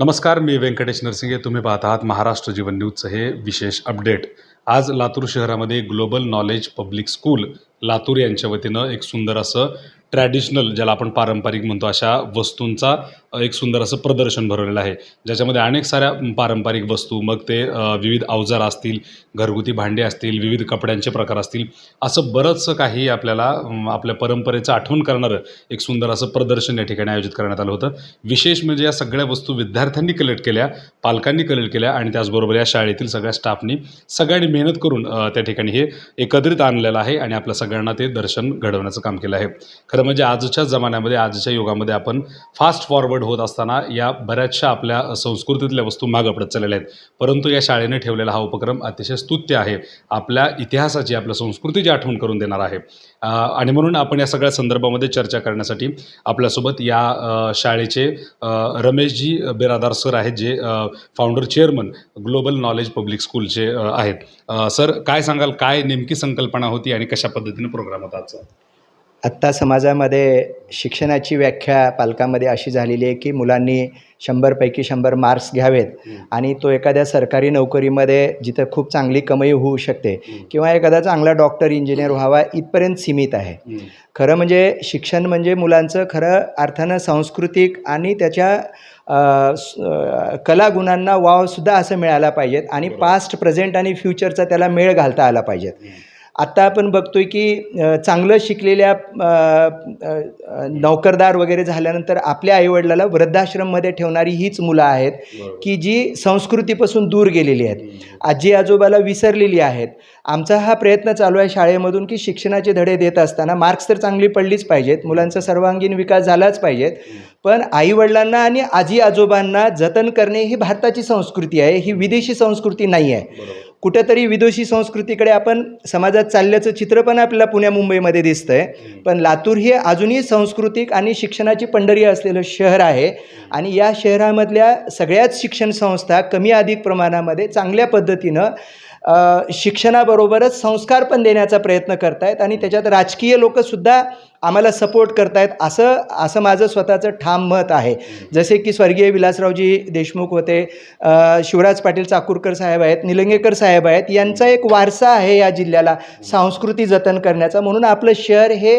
नमस्कार मी व्यंकटेश नरसिंगे. तुम्ही पाहत आहात महाराष्ट्र जीवन न्यूजचं हे विशेष अपडेट. आज लातूर शहरामध्ये global knowledge public school Latur यांच्या वतीनं एक सुंदर असं ट्रॅडिशनल ज्याला आपण पारंपरिक म्हणतो अशा वस्तूंचा एक सुंदर असं प्रदर्शन भरवलेलं आहे. ज्याच्यामध्ये अनेक साऱ्या पारंपरिक वस्तू मग ते विविध अवजार असतील घरगुती भांडे असतील विविध कपड्यांचे प्रकार असतील असं बरंचसं काही आपल्याला आपल्या परंपरेचं आठवण करणारं एक सुंदर असं प्रदर्शन या ठिकाणी आयोजित करण्यात आलं होतं. विशेष म्हणजे या सगळ्या वस्तू विद्यार्थ्यांनी कलेक्ट केल्या पालकांनी कलेक्ट केल्या आणि त्याचबरोबर या शाळेतील सगळ्या स्टाफनी सगळ्यांनी मेहनत करून त्या ठिकाणी हे एकत्रित आणलेलं आहे आणि आपल्या सगळ्यांना ते दर्शन घडवण्याचं काम केलं आहे. खरं म्हणजे आजच्या जमान्यामध्ये आजच्या युगामध्ये आपण फास्ट फॉरवर्ड होत असताना या बऱ्याचशा आपल्या संस्कृतीतल्या वस्तू मागं पडत चाललेल्या आहेत. परंतु या शाळेने ठेवलेला हा उपक्रम अतिशय स्तुत्य आहे. आपल्या इतिहासाची आपल्या संस्कृतीची आठवण करून देणार आहे. आणि म्हणून आपण या सगळ्या संदर्भामध्ये चर्चा करण्यासाठी आपल्यासोबत या शाळेचे रमेशजी बिरादार सर आहेत जे founder chairman global knowledge public स्कूलचे आहेत. सर काय सांगाल? काय नेमकी संकल्पना होती आणि कशा पद्धतीने प्रोग्राम होता आजचा? आत्ता समाजामध्ये शिक्षणाची व्याख्या पालकामध्ये अशी झालेली आहे की मुलांनी शंभरपैकी शंभर मार्क्स घ्यावेत आणि तो एखाद्या सरकारी नोकरीमध्ये जिथं खूप चांगली कमाई होऊ शकते किंवा एखादा चांगला डॉक्टर इंजिनियर व्हावा इथपर्यंत सीमित आहे. खरं म्हणजे शिक्षण म्हणजे मुलांचं खरं अर्थानं सांस्कृतिक आणि त्याच्या कलागुणांना वावसुद्धा असं मिळायला पाहिजेत आणि. पास्ट प्रेझेंट आणि फ्युचरचा त्याला मेळ घालता आला पाहिजेत. आत्ता आपण बघतोय की अ, चांगलं शिकलेल्या नोकरदार वगैरे झाल्यानंतर आपल्या आईवडिलाला वृद्धाश्रममध्ये ठेवणारी हीच मुलं आहेत की जी संस्कृतीपासून दूर गेलेली आहेत. आजी आजोबाला विसरलेली आहेत. आमचा हा प्रयत्न चालू आहे शाळेमधून की शिक्षणाचे धडे देत असताना मार्क्स तर चांगली पडलीच पाहिजेत. मुलांचा सर्वांगीण विकास झालाच पाहिजेत. पण आईवडिलांना आणि आजी आजोबांना जतन करणे ही भारताची संस्कृती आहे. ही विदेशी संस्कृती नाही आहे. कुठेतरी विदेशी संस्कृतीकडे आपण समाजात चालल्याचं चित्र पण आपल्याला पुण्या मुंबईमध्ये दिसतं आहे पण लातूर हे अजूनही सांस्कृतिक आणि शिक्षणाची पंढरी असलेलं शहर आहे. आणि या शहरामधल्या सगळ्याच शिक्षण संस्था कमी अधिक प्रमाणामध्ये चांगल्या पद्धतीनं शिक्षणाबरोबरच संस्कार पण देण्याचा प्रयत्न करत आहेत आणि त्याच्यात राजकीय लोकंसुद्धा आम्हाला सपोर्ट करतायत असं असं माझं स्वतःचं ठाम मत आहे. जसे की स्वर्गीय विलासरावजी देशमुख होते शिवराज पाटील चाकूरकर साहेब आहेत निलंगेकर साहेब साहेब आहेत. यांचा एक वारसा आहे या जिल्ह्याला संस्कृती जतन करण्याचा. म्हणून आपलं शहर हे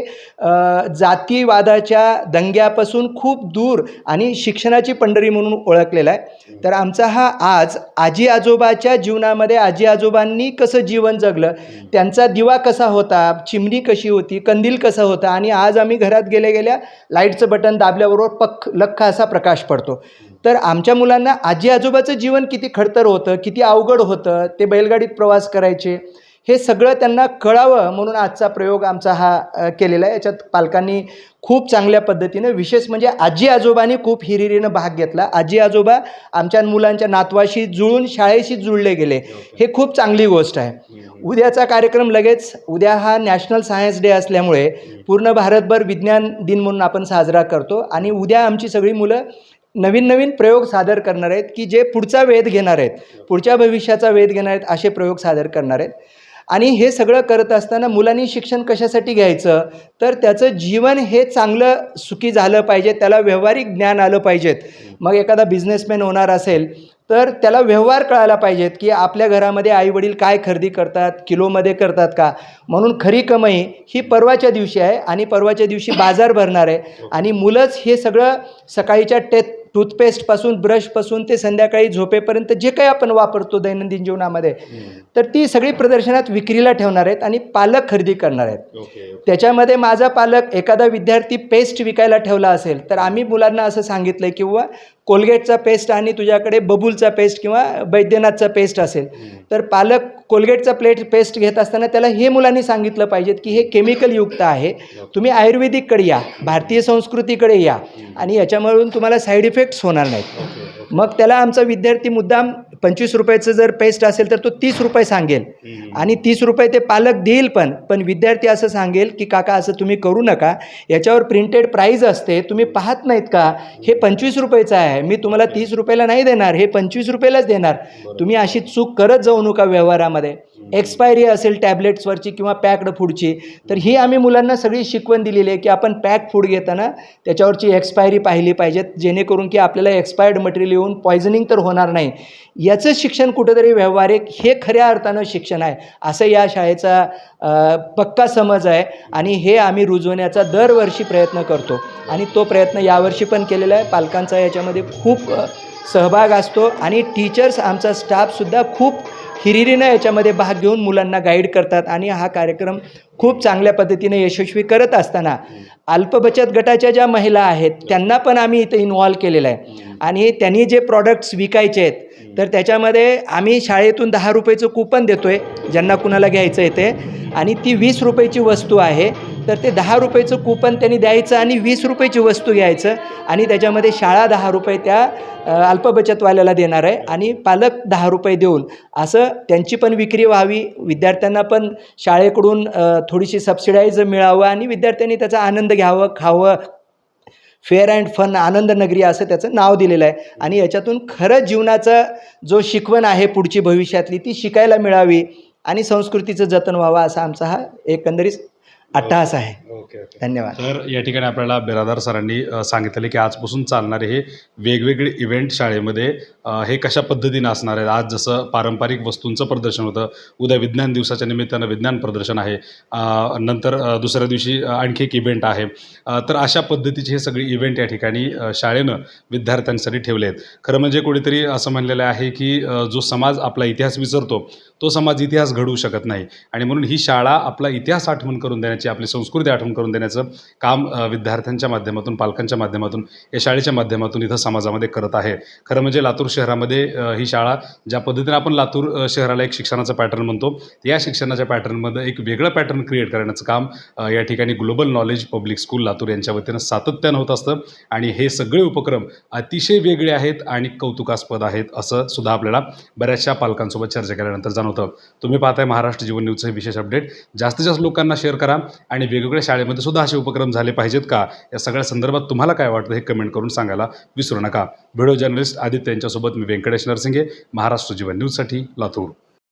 जातीवादाच्या दंग्यापासून खूप दूर आणि शिक्षणाची पंढरी म्हणून ओळखलेलं आहे. तर आमचा हा आज आजी आजोबाच्या जीवनामध्ये आजी आजोबांनी कसं जीवन जगलं त्यांचा दिवा कसा होता चिमणी कशी होती कंदील कसा होता आणि आज आम्ही घरात गेल्या गेल्या लाईटचं बटन दाबल्याबरोबर पख लख्ख असा प्रकाश पडतो. तर आमच्या मुलांना आजी आजोबाचं जीवन किती खडतर होतं किती अवघड होतं ते बैलगाडीत प्रवास करायचे हे सगळं त्यांना कळावं म्हणून आजचा प्रयोग आमचा हा केलेला आहे. याच्यात पालकांनी खूप चांगल्या पद्धतीनं विशेष म्हणजे आजी आजोबांनी खूप हिरिरीनं भाग घेतला. आजी आजोबा आमच्या मुलांच्या नातवाशी जुळून शाळेशी जुळले गेले. हे खूप चांगली गोष्ट आहे. उद्याचा कार्यक्रम लगेच उद्या हा नॅशनल सायन्स डे असल्यामुळे पूर्ण भारतभर विज्ञान दिन म्हणून आपण साजरा करतो आणि उद्या आमची सगळी मुलं नवीन नवीन प्रयोग सादर करणार आहेत की जे पुढचा वेध घेणार आहेत पुढच्या भविष्याचा वेध घेणार आहेत असे प्रयोग सादर करणार आहेत. आणि हे सगळं करत असताना मुलांनी शिक्षण कशासाठी घ्यायचं? तर त्याचं जीवन हे चांगलं सुखी झालं पाहिजे त्याला व्यावहारिक ज्ञान आलं पाहिजेत. मग एखादा बिझनेसमॅन होणार असेल तर त्याला व्यवहार कळायला पाहिजेत की आपल्या घरामध्ये आईवडील काय खरेदी करतात किलोमध्ये करतात का? म्हणून खरी कमाई ही परवाच्या दिवशी आहे आणि परवाच्या दिवशी बाजार भरणार आहे. आणि मुलंच हे सगळं सकाळीच्या टे टूथपेस्टपासून ब्रशपासून ते संध्याकाळी झोपेपर्यंत जे काही आपण वापरतो दैनंदिन जीवनामध्ये तर ती सगळी प्रदर्शनात विक्रीला ठेवणार आहेत आणि पालक खरेदी करणार आहेत. त्याच्यामध्ये माझा पालक एखादा विद्यार्थी पेस्ट विकायला ठेवला असेल तर आम्ही मुलांना असं सांगितलं आहे किंवा कोलगेटचा पेस्ट आणि तुझ्याकडे बबूलचा पेस्ट किंवा बैद्यनाथचा पेस्ट असेल. तर पालक कोलगेटचा प्लेट पेस्ट घेत असताना त्याला हे मुलांनी सांगितलं पाहिजेत की हे केमिकल युक्त आहे. तुम्ही आयुर्वेदिककडे या भारतीय संस्कृतीकडे या आणि याच्यामधून तुम्हाला साईड इफेक्ट्स होणार नाहीत. मग त्याला आमचा विद्यार्थी मुद्दाम पंचवीस रुपयाचं जर पेस्ट असेल तर तो तीस रुपये सांगेल. आणि तीस रुपये ते पालक देईल पण पण विद्यार्थी असं सांगेल की काका असं तुम्ही करू नका. याच्यावर प्रिंटेड प्राईज असते. तुम्ही पाहत नाहीत का? हे पंचवीस रुपयाचं आहे. मी तुम्हाला तीस रुपयाला नाही देणार. हे पंचवीस रुपयालाच देणार. तुम्ही अशी चूक करत जाऊ नका व्यवहारामध्ये. एक्सपायरी असेल टॅबलेट्सवरची किंवा पॅक्ड फूडची तर ही आम्ही मुलांना सगळी शिकवण दिलेली आहे की आपण पॅक फूड घेताना त्याच्यावरची एक्सपायरी पाहिली पाहिजेत जेणेकरून की आपल्याला एक्सपायर्ड मटेरियल येऊन पॉयझनिंग तर होणार नाही. याचं शिक्षण कुठंतरी व्यावहारिक हे खऱ्या अर्थानं शिक्षण आहे. असं या शाळेचा पक्का समज आहे आणि हे आम्ही रुजवण्याचा दरवर्षी प्रयत्न करतो. आणि तो प्रयत्न यावर्षी पण केलेला आहे. पालकांचा याच्यामध्ये खूप सहभाग असतो आणि टीचर्स आमचा स्टाफसुद्धा खूप हिरिरीनं याच्यामध्ये भाग घेऊन मुलांना गाईड करतात आणि हा कार्यक्रम खूप चांगल्या पद्धतीने यशस्वी करत असताना अल्पबचत गटाच्या ज्या महिला आहेत त्यांना पण आम्ही इथं इन्व्हॉल्व केलेलं आहे. आणि त्यांनी जे प्रॉडक्ट्स विकायचे आहेत तर त्याच्यामध्ये आम्ही शाळेतून दहा रुपयेचं कुपन देतो आहे ज्यांना कुणाला घ्यायचं आहे ते. आणि ती वीस रुपयाची वस्तू आहे तर ते दहा रुपयाचं कुपन त्यांनी द्यायचं आणि वीस रुपयाची वस्तू घ्यायचं. आणि त्याच्यामध्ये शाळा दहा रुपये त्या अल्पबचतवाल्याला देणार आहे. आणि पालक दहा रुपये देऊन असं त्यांची पण विक्री व्हावी विद्यार्थ्यांना पण शाळेकडून थोडीशी सबसिडाईज मिळावं आणि विद्यार्थ्यांनी त्याचा आनंद घ्यावं खावं. फेअर अँड फन आनंद नगरी असं त्याचं नाव दिलेलं आहे. आणि याच्यातून खरं जीवनाचं जो शिकवण आहे पुढची भविष्यातली ती शिकायला मिळावी आणि संस्कृतीचं जतन व्हावं असा आमचा हा एकंदरीत अट्टहास आहे. ओके ओके धन्यवाद. तर या ठिकाणी आपल्याला बिरादार सरांनी सांगितले की आजपासून चालणारे हे वेगवेगळे इव्हेंट शाळेमध्ये हे कशा पद्धतीने असणार आहे आज जसं पारंपरिक वस्तूंचं प्रदर्शन होतं उद्या विज्ञान दिवसाच्या निमित्तानं विज्ञान प्रदर्शन आहे नंतर दुसऱ्या दिवशी आणखी एक इव्हेंट आहे. तर अशा पद्धतीचे हे सगळे इव्हेंट या ठिकाणी शाळेनं विद्यार्थ्यांसाठी ठेवले आहेत. खरं म्हणजे कोणीतरी असं म्हणलेलं आहे की जो समाज आपला इतिहास विसरतो तो समाज इतिहास घडवू शकत नाही. आणि म्हणून ही शाळा आपला इतिहास आठवण करून देण्याची आपली संस्कृती आठवण करून देण्याचं काम विद्यार्थ्यांच्या माध्यमातून पालकांच्या माध्यमातून या शाळेच्या माध्यमातून इथं समाजामध्ये करत आहे. खरं म्हणजे लातूर शहरामध्ये ही शाळा ज्या पद्धतीने आपण लातूर शहराला एक शिक्षणाचं पॅटर्न म्हणतो या शिक्षणाच्या पॅटर्नमध्ये एक वेगळं पॅटर्न क्रिएट करण्याचं काम या ठिकाणी global knowledge public school Latur यांच्या वतीनं सातत्यानं होत असतं. आणि हे सगळे उपक्रम अतिशय वेगळे आहेत आणि कौतुकास्पद आहेत असं सुद्धा आपल्याला बऱ्याचशा पालकांसोबत चर्चा केल्यानंतर जाणवतं. तुम्ही पाहताय महाराष्ट्र जीवन न्यूजचं हे विशेष अपडेट जास्तीत जास्त लोकांना शेअर करा. आणि वेगवेगळ्या शाळेमध्ये सुद्धा असे उपक्रम झाले पाहिजेत का? या सगळ्या संदर्भात तुम्हाला काय वाटतं हे कमेंट करून सांगायला विसरू नका. व्हिडिओ जर्नलिस्ट आदित्य यांच्यासोबत मी व्यंकटेश नरसिंगे महाराष्ट्र जीवन न्यूजसाठी लातूर.